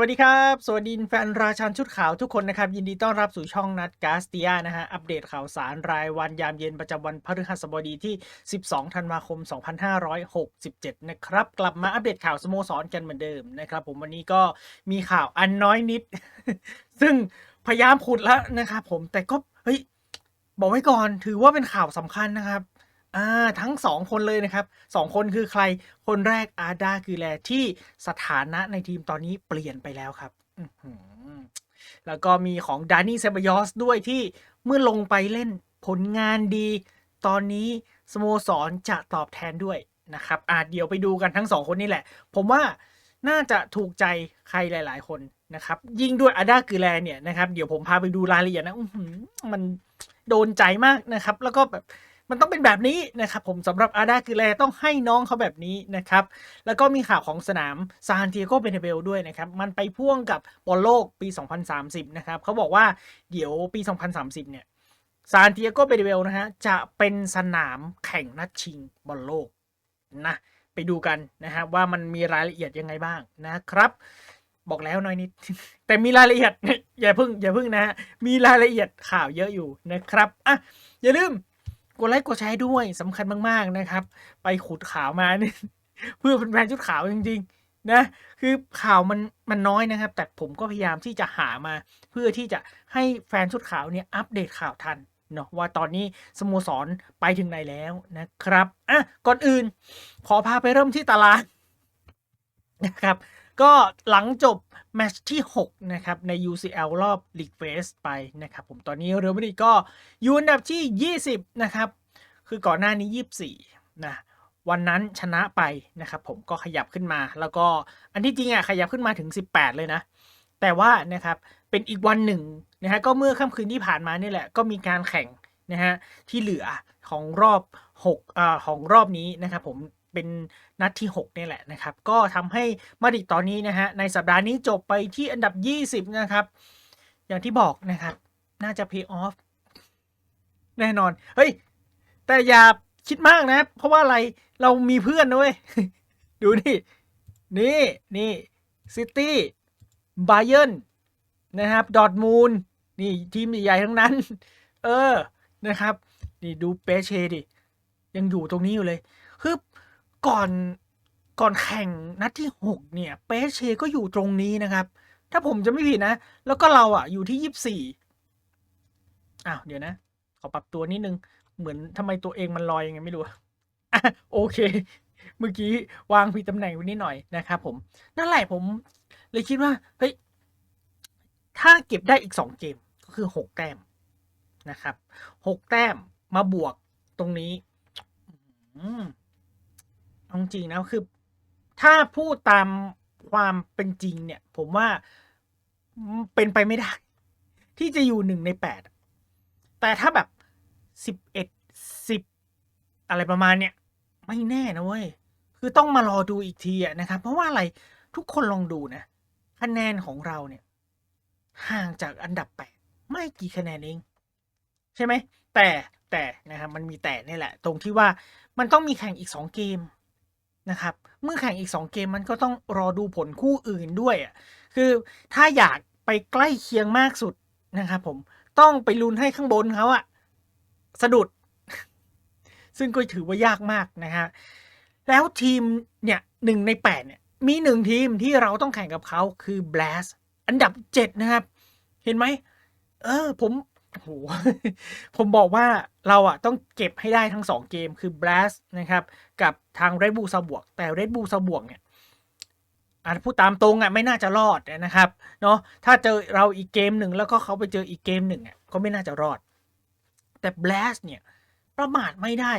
สวัสดีครับ สวัสดีแฟนราชันชุดขาวทุกคนนะครับ ยินดีต้อนรับสู่ช่องนัดกาสเตียนะฮะ อัปเดตข่าวสารรายวันยามเย็นประจำวันพฤหัสบดีที่ 12 ธันวาคม 2567 นะครับ กลับมาอัปเดตข่าวสโมสรกันเหมือนเดิมนะครับ ผมวันนี้ก็มีข่าวอันน้อยนิด ซึ่งพยายามขุดแล้วนะครับผมแต่ก็เฮ้ยบอกไว้ก่อนถือว่าเป็นข่าวสำคัญนะครับ อ่าทั้งสองคนเลยนะครับสองคนคือใครคนแรกอาดาคือแลที่สถานะในทีมตอนนี้เปลี่ยนไปแล้วครับแล้วก็มีของดานี่เซบยอสด้วยที่เมื่อลงไปเล่นผลงานดี ตอนนี้สโมสรจะตอบแทนด้วยนะครับอาเดี๋ยวไปดูกันทั้งสองคนนี่แหละ ผมว่าน่าจะถูกใจใครหลาย ๆ คนนะครับ ยิ่งด้วยอาดาคือแลเนี่ยนะครับ เดี๋ยวผมพาไปดูรายละเอียดนะมันโดนใจมากนะครับ แล้วก็แบบ มันต้องเป็นแบบนี้นะครับผมสำหรับอาดาคือแลต้องให้น้องเขาแบบนี้นะครับ แล้วก็มีข่าวของสนามซานเตียโกเบเนเบลด้วยนะครับ มันไปพ่วงกับบอลโลกปี 2030 นะครับเขาบอกว่าเดี๋ยวปี 2030 เนี่ยซานเตียโกเบเนเบลนะฮะจะเป็นสนามแข่งนัดชิงบอลโลกนะไปดูกันนะฮะว่ามันมีรายละเอียดยังไงบ้างนะครับ บอกแล้วน้อยนิด แต่มีรายละเอียดอย่าพิ่งอย่าพิ่งนะฮะมีรายละเอียดข่าวเยอะอยู่นะครับอะอย่าลืม กดไลค์กดแชร์ด้วยสำคัญมากๆนะครับ ไปขุดข่าวมาเนี่ยเพื่อเป็นแฟนชุดขาวจริง ๆ นะ คือข่าวมันมันน้อยนะครับ แต่ผมก็พยายามที่จะหามา เพื่อที่จะให้แฟนชุดขาวเนี่ยอัปเดตข่าวทันเนาะว่าตอนนี้สโมสรไปถึงไหนแล้วนะครับอะก่อนอื่น ขอพาไปเริ่มที่ตารางนะครับ ก็หลังจบแมตช์ที่ 6 นะครับ ใน UCL รอบ League Phase ไปนะครับผมตอนนี้เรอัลมาดริดก็อยู่อันดับที่ 20 นะครับ คือก่อนหน้านี้ 24 นะวันนั้นชนะไปนะครับผมก็ขยับขึ้นมา แล้วก็อันที่จริงอะขยับขึ้นมาถึง 18 เลยนะ แต่ว่านะครับเป็นอีกวันหนึ่งนะฮะก็เมื่อค่ำคืนที่ผ่านมานี่แหละก็มีการแข่งนะฮะที่เหลือของรอบ6อ่าของรอบนี้นะครับผม เป็นนัดที่ 6 นี่แหละนะครับ ก็ทำให้มาดริดตอนนี้นะฮะในสัปดาห์นี้จบไปที่อันดับ 20 นะครับ อย่างที่บอกนะครับ น่าจะ pay off แน่นอน เฮ้ย แต่อย่าคิดมากนะ เพราะว่าอะไรเรามีเพื่อนนะเว้ยดูนี่ นี่นี่ซิตี้ไบาเยนนะครับ ดอทมูลนี่ทีมใหญ่ๆทั้งนั้น เออนะครับ นี่ดูเปเชดิ ยังอยู่ตรงนี้อยู่เลย คือ ก่อนก่อนแข่งนัดที่หกเนี่ย เปเชก็อยู่ตรงนี้นะครับ ถ้าผมจะไม่ผิดนะ แล้วก็เราอะ อยู่ที่ยี่สิบสี่อ้าวเดี๋ยวนะ ขอปรับตัวนิดนึง เหมือนทำไมตัวเองมันลอยยังไงไม่รู้อะโอเค เมื่อกี้วางผิดตำแหน่งไว้นิดหน่อยนะครับผม นั่นแหละผม เลยคิดว่า เฮ้ย ถ้าเก็บได้อีกสองเกมก็คือหกแต้มนะครับหกแต้มมาบวกตรงนี้ อืมเอาจริงนะคือ ถ้าพูดตามความเป็นจริงเนี่ย ผมว่าเป็นไปไม่ได้ ที่จะอยู่หนึ่งในแปดแต่ถ้าแบบสิบเอ็ดสิบอะไรประมาณเนี้ยไม่แน่นะเว้ย คือต้องมารอดูอีกทีอะนะครับ เพราะว่าอะไรทุกคนลองดูนะคะแนนของเราเนี่ย ห่างจากอันดับแปดไม่กี่คะแนนเอง ใช่ไหมแต่แต่นะครับมันมีแต่นี่แหละ ตรงที่ว่ามันต้องมีแข่งอีกสองเกม นะครับ เมื่อแข่งอีกสองเกมมันก็ต้องรอดูผลคู่อื่นด้วยอะคือถ้าอยากไปใกล้เคียงมากสุดนะครับผมต้องไปลุ้นให้ข้างบนเขาอะสะดุด ซึ่งก็ถือว่ายากมากนะฮะแล้วทีมเนี่ยหนึ่งในแปดเนี่ย มีหนึ่งทีมที่เราต้องแข่งกับเขาคือ Blast อันดับเจ็ดนะครับ เห็นไหมเออ ผม โหผมบอกว่าเราอะต้องเก็บให้ได้ทั้งสองเกมคือ Blast นะครับ กับทาง Red Bull ซาบวก แต่ Red Bull ซาบวกเนี่ยอาพูดตามตรงอะไม่น่าจะรอดนะครับเนาะถ้าเจอเราอีกเกมหนึ่งแล้วก็เขาไปเจออีกเกมหนึ่งอะก็ไม่น่าจะรอด แต่ Blast เนี่ยประมาทไม่ได้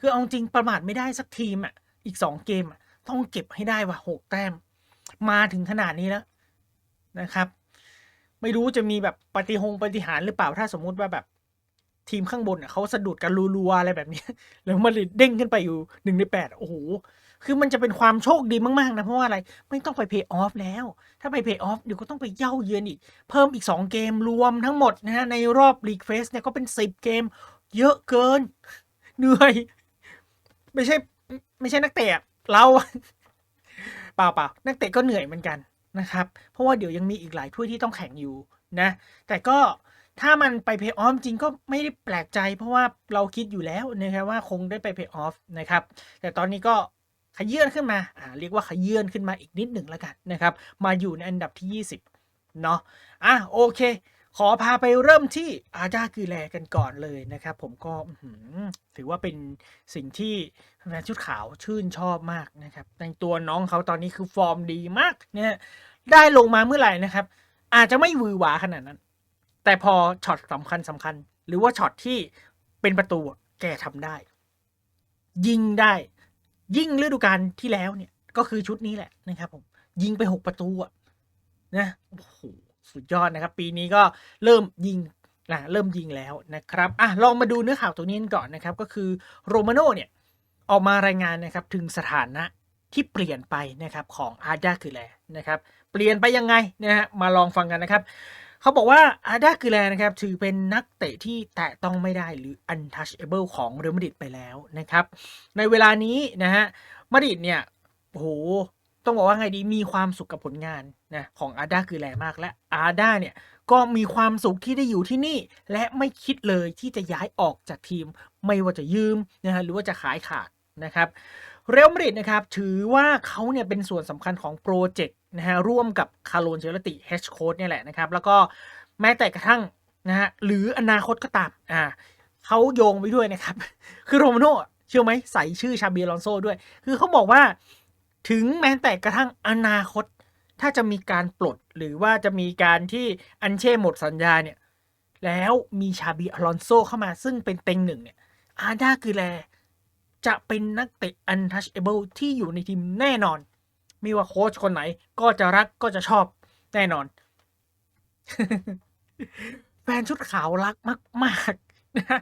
คือเอาจริงประมาทไม่ได้สักทีมอะอีกสองเกมอะต้องเก็บให้ได้ว่ะหกแต้ม มาถึงขนาดนี้แล้วนะครับ ไม่รู้จะมีแบบปฏิหงปฏิหารหรือเปล่าถ้าสมมุติว่าแบบทีมข้างบนเขาสะดุดกันรัวๆอะไรแบบนี้ แล้วมาริดเด้งขึ้นไปอยู่หนึ่งในแปดโอ้โห คือมันจะเป็นความโชคดีมากๆนะ เพราะว่าอะไร ไม่ต้องไปเพย์ออฟแล้ว ถ้าไปเพย์ออฟเดี๋ยวก็ต้องไปเย่าเยือนอีก เพิ่มอีก 2 เกมรวมทั้งหมดนะฮะในรอบลีกเฟสเนี่ยก็เป็น 10 เกม เยอะเกิน เหนื่อย ไม่ใช่ ไม่ใช่นักเตะเราเปล่าเปล่านักเตะก็เหนื่อยเหมือนกัน นะครับ เพราะว่าเดี๋ยวยังมีอีกหลายถ้วยที่ต้องแข่งอยู่นะ แต่ก็ถ้ามันไปเพย์ออฟจริงก็ไม่ได้แปลกใจ เพราะว่าเราคิดอยู่แล้วนะครับว่าคงได้ไปเพย์ออฟนะครับ แต่ตอนนี้ก็ขยื่นขึ้นมาอ่าเรียกว่าขยื่นขึ้นมาอีกนิดหนึ่งแล้วกันนะครับ มาอยู่ในอันดับที่ 20 เนาะอะโอเค ขอพาไปเริ่มที่อาดาคือแลกันก่อนเลยนะครับ ผมก็ถือว่าเป็นสิ่งที่แฟนชุดขาวชื่นชอบมากนะครับในตัวน้องเขาตอนนี้คือฟอร์มดีมากเนี่ยได้ลงมาเมื่อไหร่นะครับ อาจจะไม่วือหวาขนาดนั้น แต่พอช็อตสำคัญสำคัญ หรือว่าช็อตที่เป็นประตูแกทำได้ ยิงได้ ยิ่งฤดูกาลที่แล้วเนี่ย ก็คือชุดนี้แหละนะครับ ผม ยิงไปหกประตูอะนะโอ้โห สุดยอดนะครับ ปีนี้ก็เริ่มยิงนะเริ่มยิงแล้วนะครับอะลองมาดูเนื้อข่าวตัวนี้กันก่อนนะครับ ก็คือโรมาโน่เนี่ยออกมารายงานนะครับถึงสถานะที่เปลี่ยนไปนะครับของอาร์ดาคือแลนะครับ เปลี่ยนไปยังไงนะฮะมาลองฟังกันนะครับเขาบอกว่าอาร์ดาคือแลนะครับถือเป็นนักเตะที่แตะต้องไม่ได้หรือ untouchable ของเรอัลมาดริดไปแล้วนะครับ ในเวลานี้นะฮะมาดริดเนี่ยโอ้โห ต้องบอกว่าไงดีมีความสุขกับผลงานนะของอาร์ดาคือแลมากและอาร์ดาเนี่ยก็มีความสุขที่ได้อยู่ที่นี่ และไม่คิดเลยที่จะย้ายออกจากทีม ไม่ว่าจะยืมนะฮะหรือว่าจะขายขาดนะครับเรอัลมาดริดนะครับถือว่าเขาเนี่ยเป็นส่วนสำคัญของโปรเจกต์นะฮะร่วมกับคาร์โลนเชลติเฮดโค้ดเนี่ยแหละนะครับแล้วก็แม้แต่กระทั่งนะฮะหรืออนาคตก็ตามอ่าเขาโยงไปด้วยนะครับ คือโรมาโน่เชื่อไหมใส่ชื่อชาบีลอนโซด้วย คือเขาบอกว่า ถึงแม้แต่กระทั่งอนาคต ถ้าจะมีการปลดหรือว่าจะมีการที่อันเช่หมดสัญญาเนี่ย แล้วมีชาบีอลอนโซเข้ามาซึ่งเป็นเต็งหนึ่งเนี่ย อาดาคือแล จะเป็นนักเตะ untouchable ที่อยู่ในทีมแน่นอน ไม่ว่าโค้ชคนไหนก็จะรักก็จะชอบแน่นอน แฟนชุดขาวรักมากๆนะ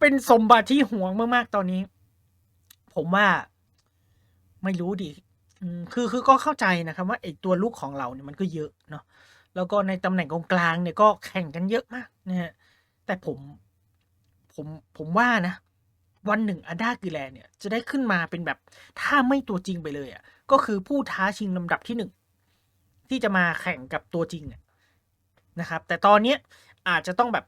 เป็นสมบัติที่หวงมากๆตอนนี้ ผมว่าไม่รู้ดิ อืมคือคือก็เข้าใจนะครับว่าไอ้ตัวลูกของเราเนี่ยมันก็เยอะเนาะแล้วก็ในตำแหน่งกองกลางเนี่ยก็แข่งกันเยอะมากนะฮะแต่ผมผมผมว่านะ วันหนึ่งอาดากิแลเนี่ย จะได้ขึ้นมาเป็นแบบถ้าไม่ตัวจริงไปเลยอะ ก็คือผู้ท้าชิงลำดับที่หนึ่งที่จะมาแข่งกับตัวจริงเนี่ยนะครับ แต่ตอนเนี้ยอาจจะต้องแบบ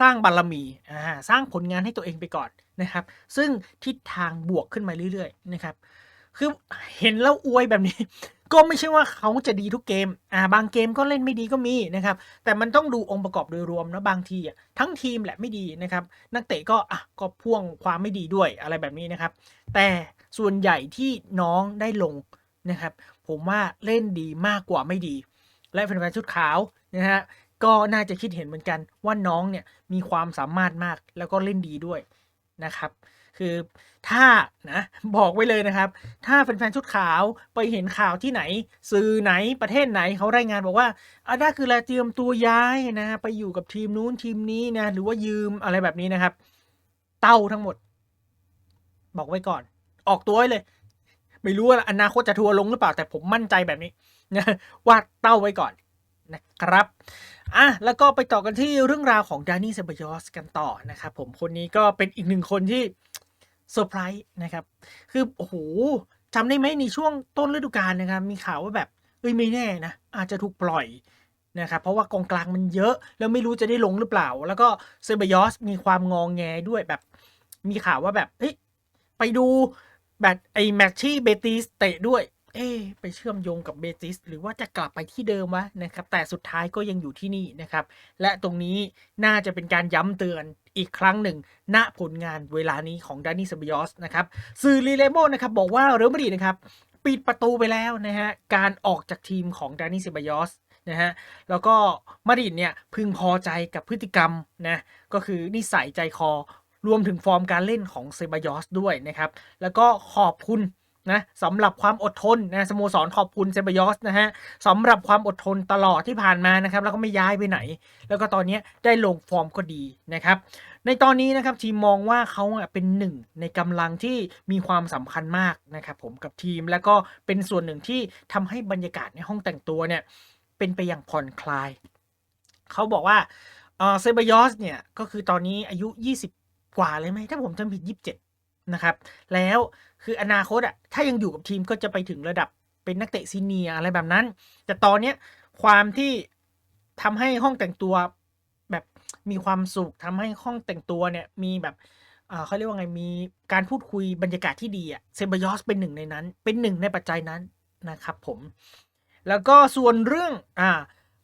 สร้างบารมีอ่าสร้างผลงานให้ตัวเองไปก่อนนะครับ ซึ่งทิศทางบวกขึ้นมาเรื่อยๆนะครับ คือเห็นแล้วอวยแบบนี้ ก็ไม่ใช่ว่าเขาจะดีทุกเกม อ่า บางเกมก็เล่นไม่ดีก็มีนะครับ แต่มันต้องดูองค์ประกอบโดยรวมนะบางทีอะทั้งทีมแหละไม่ดีนะครับ นักเตะก็อะก็พ่วงความไม่ดีด้วยอะไรแบบนี้นะครับ แต่ส่วนใหญ่ที่น้องได้ลงนะครับ ผมว่าเล่นดีมากกว่าไม่ดี และแฟนๆชุดขาวนะฮะก็น่าจะคิดเห็นเหมือนกันว่าน้องเนี่ยมีความสามารถมากแล้วก็เล่นดีด้วยนะครับ คือถ้านะบอกไว้เลยนะครับ ถ้าแฟนๆชุดขาวไปเห็นข่าวที่ไหน สื่อไหนประเทศไหนเขารายงานบอกว่าอาด้าคือแลเตรียมตัวย้ายนะไปอยู่กับทีมนู้นทีมนี้นะหรือว่ายืมอะไรแบบนี้นะครับ เต้าทั้งหมด บอกไว้ก่อน ออกตัวไว้เลย ไม่รู้ว่าอนาคตจะทัวร์ลงหรือเปล่า แต่ผมมั่นใจแบบนี้นะว่าเต้าไว้ก่อนนะครับอะแล้วก็ไปต่อกันที่เรื่องราวของดานี่เซบายอสกันต่อนะครับผมคนนี้ก็เป็นอีกหนึ่งคนที่ เซอร์ไพรส์นะครับ คือ โอ้โหจำได้ไหมในช่วงต้นฤดูกาลนะครับ มีข่าวว่าแบบเอ้ยไม่แน่นะ อาจจะถูกปล่อยนะครับ เพราะว่ากองกลางมันเยอะ แล้วไม่รู้จะได้ลงหรือเปล่า แล้วก็เซบยอสมีความงองแงด้วยแบบ มีข่าวว่าแบบเฮ้ยไปดูแบบไอ้แมตช์ที่เบติสเตะด้วย เอ๊ไปเชื่อมโยงกับเบติสหรือว่าจะกลับไปที่เดิมวะนะครับ แต่สุดท้ายก็ยังอยู่ที่นี่นะครับ และตรงนี้น่าจะเป็นการย้ำเตือนอีกครั้งหนึ่ง ณผลงานเวลานี้ของดานี่ซาบิยอสนะครับสื่อรีเลโมนะครับบอกว่าเรอัลมาดริดนะครับปิดประตูไปแล้วนะฮะการออกจากทีมของดานี่ซาบิยอสนะฮะแล้วก็มาดริดเนี่ยพึงพอใจกับพฤติกรรมนะก็คือนิสัยใจคอรวมถึงฟอร์มการเล่นของเซบายอสด้วยนะครับ แล้วก็ขอบคุณ นะสำหรับความอดทนนะสโมสรขอบคุณเซบายอสนะฮะสำหรับความอดทนตลอดที่ผ่านมานะครับแล้วก็ไม่ย้ายไปไหน แล้วก็ตอนนี้ได้ลงฟอร์มก็ดีนะครับ ในตอนนี้นะครับทีมมองว่าเขาอะเป็นหนึ่งในกำลังที่มีความสำคัญมากนะครับผมกับทีมแล้วก็เป็นส่วนหนึ่งที่ทำให้บรรยากาศในห้องแต่งตัวเนี่ยเป็นไปอย่างผ่อนคลาย เขาบอกว่าเออเซบายอสเนี่ยก็คือตอนนี้อายุ 20 กว่าเลยไหมถ้าผมจำผิด 27 นะครับ แล้ว คืออนาคตอะถ้ายังอยู่กับทีมก็จะไปถึงระดับเป็นนักเตะซีเนียอะไรแบบนั้น แต่ตอนเนี้ยความที่ทำให้ห้องแต่งตัวแบบมีความสุขทำให้ห้องแต่งตัวเนี่ยมีแบบเขาเรียกว่าไงมีการพูดคุยบรรยากาศที่ดีอะเซบายอสเป็นหนึ่งในนั้น เป็นหนึ่งในปัจจัยนั้นนะครับผม แล้วก็ส่วนเรื่องอ่า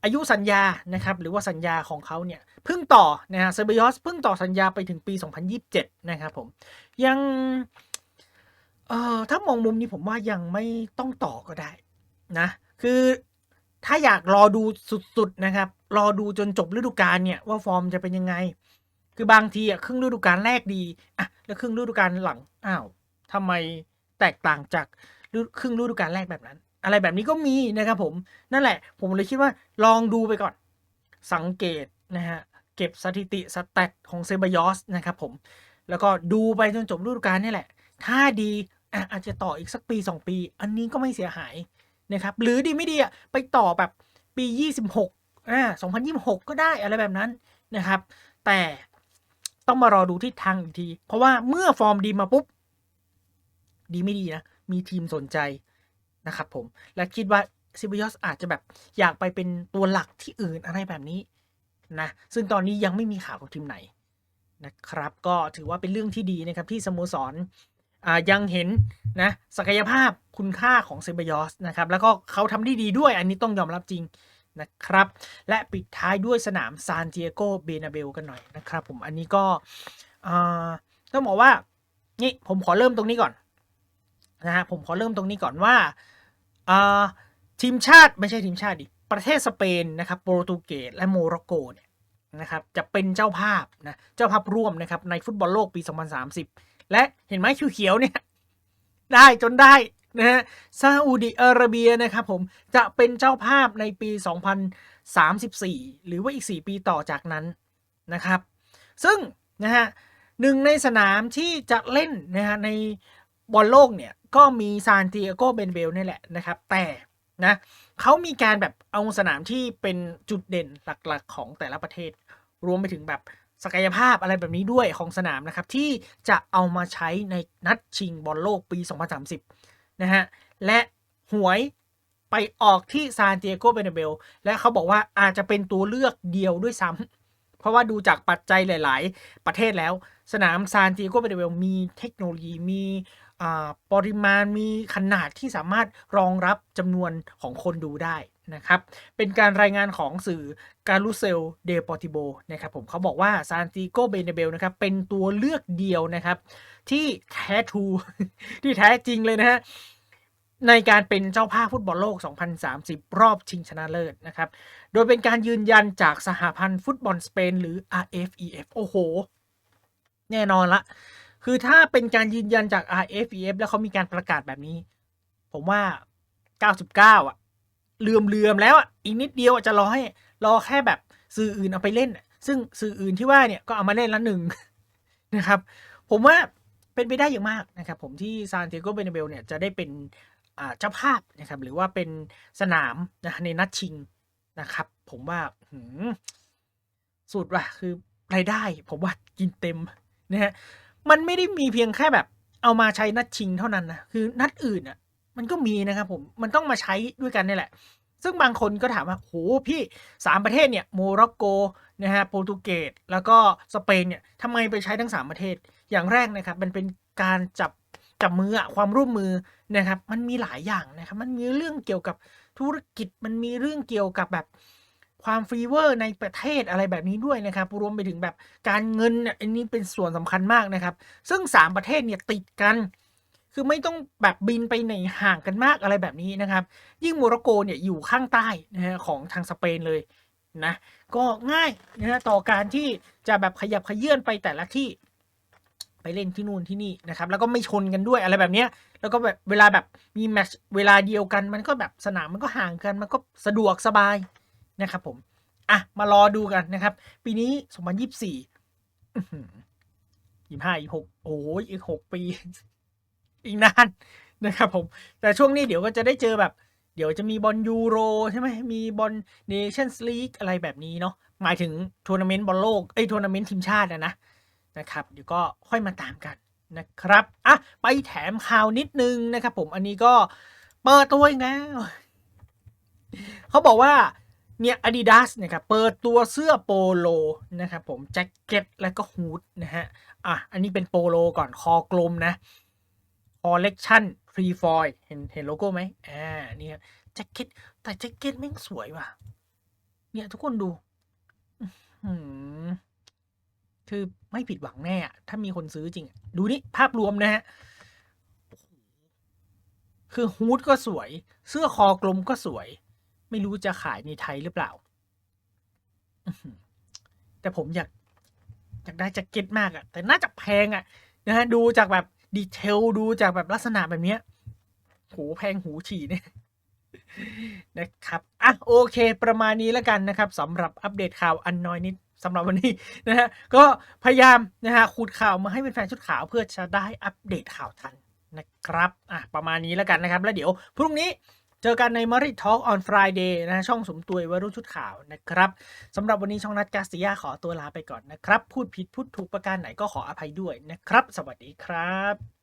อายุสัญญานะครับหรือว่าสัญญาของเขาเนี่ยเพิ่งต่อนะฮะเซบายอสเพิ่งต่อสัญญาไปถึงปี 2027 นะครับผม ยัง เอ่อถ้ามองมุมนี้ผมว่ายังไม่ต้องต่อก็ได้นะ คือถ้าอยากรอดูสุดๆนะครับ รอดูจนจบฤดูกาลเนี่ยว่าฟอร์มจะเป็นยังไง คือบางทีอะครึ่งฤดูกาลแรกดีอะแล้วครึ่งฤดูกาลหลังอ้าวทำไมแตกต่างจากครึ่งฤดูกาลแรกแบบนั้น อะไรแบบนี้ก็มีนะครับผมนั่นแหละ ผมเลยคิดว่าลองดูไปก่อน สังเกตนะฮะเก็บสถิติสแตทของเซบายอสนะครับผมแล้วก็ดูไปจนจบฤดูกาลนี่แหละ ถ้าดี อะอาจจะต่ออีกสักปี 2 ปี อันนี้ก็ไม่เสียหายนะครับ หรือดีไม่ดีอะไปต่อแบบปี 26อ่า2026 ก็ได้อะไรแบบนั้นนะครับ แต่ต้องมารอดูทิศทางอีกที เพราะว่าเมื่อฟอร์มดีมาปุ๊บ ดีไม่ดีนะ มีทีมสนใจนะครับผม และคิดว่าซิบ i ยอสอาจจะแบบอยากไปเป็นตัวหลักที่อื่นอะไรแบบนี้นะ ซึ่งตอนนี้ยังไม่มีข่าวของทีมไหนนะครับ ก็ถือว่าเป็นเรื่องที่ดีนะครับที่สโมสร ยังเห็นนะศักยภาพคุณค่าของเซบายอสนะครับแล้วก็เขาทำได้ดีด้วยอันนี้ต้องยอมรับจริงนะครับ และปิดท้ายด้วยสนามซานเตียโกเบนาเบลกันหน่อยนะครับผมอันนี้ก็ต้องบอกว่านี่ผมขอเริ่มตรงนี้ก่อนนะฮะผมขอเริ่มตรงนี้ก่อนว่าอ่าทีมชาติไม่ใช่ทีมชาติดิประเทศสเปนนะครับโปรตุเกสและโมร็อกโกเนี่ยนะครับจะเป็นเจ้าภาพนะเจ้าภาพร่วมนะครับในฟุตบอลโลกปี 2030 และเห็นไหมเขียวๆเนี่ยได้จนได้นะฮะซาอุดิอาระเบียนะครับผมจะเป็นเจ้าภาพในปี 2034 หรือว่าอีก 4 ปีต่อจากนั้นนะครับ ซึ่งนะฮะหนึ่งในสนามที่จะเล่นนะฮะในบอลโลกเนี่ยก็มีซานติเอโกเบนเบลนี่แหละนะครับ แต่นะเขามีการแบบเอาสนามที่เป็นจุดเด่นหลักๆ ของแต่ละประเทศ รวมไปถึงแบบ ศักยภาพอะไรแบบนี้ด้วยของสนามนะครับ ที่จะเอามาใช้ในนัดชิงบอลโลกปี 2030 นะฮะ และหวยไปออกที่ซานติเอโกเบเนเบลและเขาบอกว่าอาจจะเป็นตัวเลือกเดียวด้วยซ้ำเพราะว่าดูจากปัจจัยหลาย ๆ ประเทศแล้ว สนามซานติเอโกเบเนเบลมีเทคโนโลยีมีปริมาณมีขนาดที่สามารถรองรับจำนวนของคนดูได้ นะครับ เป็นการรายงานของสื่อการูเซลเดปอติโบนะครับผมเขาบอกว่าซานติโกเบเนเบลนะครับเป็นตัวเลือกเดียวนะครับ ที่แท้ทูที่แท้จริงเลยนะฮะในการเป็นเจ้าภาพฟุตบอลโลก 2030 รอบชิงชนะเลิศนะครับ โดยเป็นการยืนยันจากสหพันธ์ฟุตบอลสเปนหรือ RFEF โอ้โห แน่นอนละ คือถ้าเป็นการยืนยันจาก RFEF แล้วเขามีการประกาศแบบนี้ ผมว่า 99 อะ เลื่อมเลือมๆแล้วอะอีกนิดเดียวจะรอให้รอแค่แบบสื่ออื่นเอาไปเล่น ซึ่งสื่ออื่นที่ว่าเนี่ยก็เอามาเล่นละหนึ่งนะครับ ผมว่าเป็นไปได้อย่างมากนะครับ ผมที่ซานติโกเบนเบลเนี่ยจะได้เป็นเจ้าภาพนะครับ หรือว่าเป็นสนามนะในนัดชิงนะครับ ผมว่าสุดว่ะคือรายได้ ผมว่ากินเต็มนะฮะมันไม่ได้มีเพียงแค่แบบเอามาใช้นัดชิงเท่านั้นนะคือนัดอื่นอะ มันก็มีนะครับผมมันต้องมาใช้ด้วยกันนี่แหละ ซึ่งบางคนก็ถามว่าโหพี่สามประเทศเนี่ยโมร็อกโกนะฮะโปรตุเกสแล้วก็สเปนเนี่ยทำไมไปใช้ทั้งสามประเทศอย่างแรกนะครับ มันเป็นการจับจับมืออะความร่วมมือนะครับ มันมีหลายอย่างนะครับ มันมีเรื่องเกี่ยวกับธุรกิจมันมีเรื่องเกี่ยวกับแบบความฟรีเวอร์ในประเทศอะไรแบบนี้ด้วยนะครับ รวมไปถึงแบบการเงินเนี่ยอันนี้เป็นส่วนสำคัญมากนะครับ ซึ่งสามประเทศเนี่ยติดกัน คือไม่ต้องแบบบินไปไหนห่างกันมากอะไรแบบนี้นะครับ ยิ่งโมร็อกโกเนี่ยอยู่ข้างใต้นะฮะของทางสเปนเลยนะก็ง่ายนะฮะต่อการที่จะแบบขยับขยื่นไปแต่ละที่ไปเล่นที่นู่นที่นี่นะครับ แล้วก็ไม่ชนกันด้วยอะไรแบบเนี้ยแล้วก็แบบเวลาแบบมีแมตช์เวลาเดียวกัน มันก็แบบสนามมันก็ห่างกันมันก็สะดวกสบายนะครับผมอะมารอดูกันนะครับ ปีนี้2024อื้อหือยี่ห้าอีกหกโอ้ยอีกหกปี อีกนานนะครับผม แต่ช่วงนี้เดี๋ยวก็จะได้เจอแบบ เดี๋ยวจะมีบอลยูโรใช่ไหมมีบอลเนชั่นส์ลีกอะไรแบบนี้เนาะหมายถึงทัวร์นาเมนต์บอลโลกไอ้ทัวร์นาเมนต์ทีมชาติอะนะนะครับ เดี๋ยวก็ค่อยมาตามกันนะครับอะไปแถมข่าวนิดนึงนะครับผมอันนี้ก็เปิดตัวอีกแล้วเขาบอกว่าเนี่ย Adidas นะครับเปิดตัวเสื้อโปโลนะครับผมแจ็คเก็ตและก็ฮูดนะฮะอะอันนี้เป็นโปโลก่อนคอกลมนะ คอลเลกชันฟรีฟอยเห็นเห็นโลโก้ไหมอ่าเนี่ยแจ็คเก็ตแต่แจ็คเก็ตแม่งสวยว่ะ เนี่ยทุกคนดูคือไม่ผิดหวังแน่อะถ้ามีคนซื้อจริง ดูนี่ภาพรวมนะฮะ คือฮูดก็สวย เสื้อคอกลมก็สวย ไม่รู้จะขายในไทยหรือเปล่า แต่ผมอยาก อยากได้แจ็คเก็ตมากอะแต่น่าจะแพงอะนะฮะ ดูจากแบบ ดีเทลดูจากแบบลักษณะแบบเนี้ยโหแพงหูฉี่เนี่ยนะครับอะโอเค ประมาณนี้แล้วกันนะครับสำหรับอัปเดตข่าวอันน้อยนิดสำหรับวันนี้นะฮะก็พยายามนะฮะขุดข่าวมาให้เป็นแฟนชุดขาวเพื่อจะได้อัปเดตข่าวทันนะครับอะประมาณนี้แล้วกันนะครับ แล้วเดี๋ยวพรุ่งนี้ เจอกันใน m a r i Talk on Friday นะฮะช่องสมตัวยวัยรุ่นชุดขาวนะครับสำหรับวันนี้ช่องนัดกาสติยาขอตัวลาไปก่อนนะครับ พูดผิดพูดถูกประการไหนก็ขออภัยด้วยนะครับ สวัสดีครับ